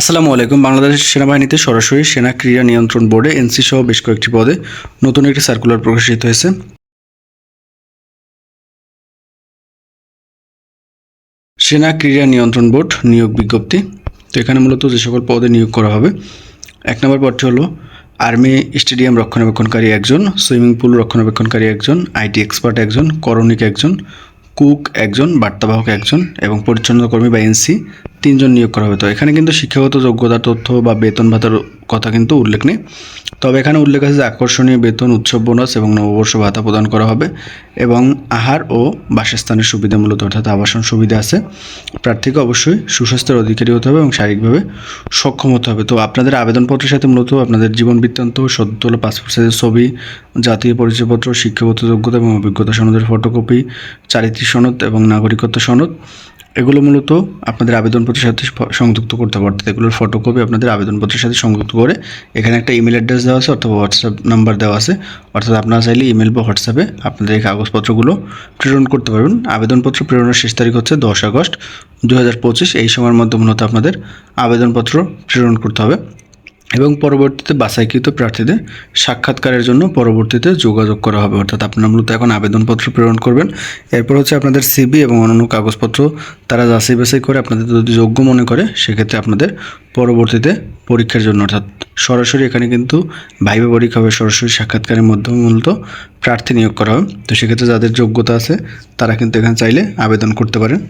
আসসালামু আলাইকুম। বাংলাদেশ সেনাবাহিনীতে সরাসরি সেনা ক্রীড়া নিয়ন্ত্রণ বোর্ডে এনসি সহ বেশ কয়েকটি পদে নতুন একটি সার্কুলার প্রকাশিত হয়েছে। সেনা ক্রীড়া নিয়ন্ত্রণ বোর্ড নিয়োগ বিজ্ঞপ্তি। তো এখানে মূলত যে সকল পদে নিয়োগ করা হবে, এক নম্বর পদটি হলো আর্মি স্টেডিয়াম রক্ষণাবেক্ষণকারী একজন, সুইমিং পুল রক্ষণাবেক্ষণকারী একজন, আইটি এক্সপার্ট একজন, করণিক একজন, কুক একজন, বার্তাবাহক একজন এবং পরিচ্ছন্ন কর্মী বা এনসি তিনজন নিয়োগ করা হবে। তো এখানে কিন্তু শিক্ষাগত যোগ্যতা, তথ্য বা বেতন ভাতার কথা কিন্তু উল্লেখ নেই। তবে এখানে উল্লেখ আছে যে আকর্ষণীয় বেতন, উৎসব বোনাস এবং নববর্ষ ভাতা প্রদান করা হবে এবং আহার ও বাসস্থানের সুবিধা মূলত, অর্থাৎ আবাসন সুবিধা আছে। প্রার্থীকে অবশ্যই সুস্বাস্থ্যের অধিকারী হতে হবে এবং শারীরিকভাবে সক্ষম হতে হবে। তো আপনাদের আবেদনপত্রের সাথে মূলত আপনাদের জীবন বৃত্তান্ত, সদ্য তোলা পাসপোর্ট সাইজের ছবি, জাতীয় পরিচয়পত্র, শিক্ষাগত যোগ্যতা এবং অভিজ্ঞতা সনদের ফটোকপি, চারিত্রিক সনদ এবং নাগরিকত্ব সনদ এগুলো মূলত আপনাদের আবেদনপত্রের সাথে সংযুক্ত করতে পারতে এগুলোর ফটোকপি আপনাদের আবেদনপত্রের সাথে সংযুক্ত করে এখানে একটা ইমেল অ্যাড্রেস দেওয়া আছে অথবা হোয়াটসঅ্যাপ নাম্বার দেওয়া আছে। অর্থাৎ আপনারা চাইলে ইমেল বা হোয়াটসঅ্যাপে আপনাদের এই কাগজপত্রগুলো প্রেরণ করতে পারবেন। আবেদনপত্র প্রেরণের শেষ তারিখ হচ্ছে দশ আগস্ট দু হাজার পঁচিশ। এই সময়ের মধ্যে মূলত আপনাদের আবেদনপত্র প্রেরণ করতে হবে। এবং পরবর্তীতে বাছাইকৃত প্রার্থীদের সাক্ষাৎকারের জন্য পরবর্তীতে যোগাযোগ করা হবে। অর্থাৎ আপনারা মূলত এখন আবেদনপত্র প্রেরণ করবেন। এরপর হচ্ছে আপনাদের সিবি এবং অন্যান্য কাগজপত্র। তারা যাচাই বাছাই করে আপনাদের যদি যোগ্য মনে করে, সেক্ষেত্রে আপনাদের পরবর্তীতে পরীক্ষার জন্য, অর্থাৎ সরাসরি এখানে কিন্তু ভাইবা পরীক্ষা হবে, সরাসরি সাক্ষাৎকারের মাধ্যমে মূলত প্রার্থী নিয়োগ করা হবে। তো সেক্ষেত্রে যাদের যোগ্যতা আছে, তারা কিন্তু এখানে চাইলে আবেদন করতে পারেন।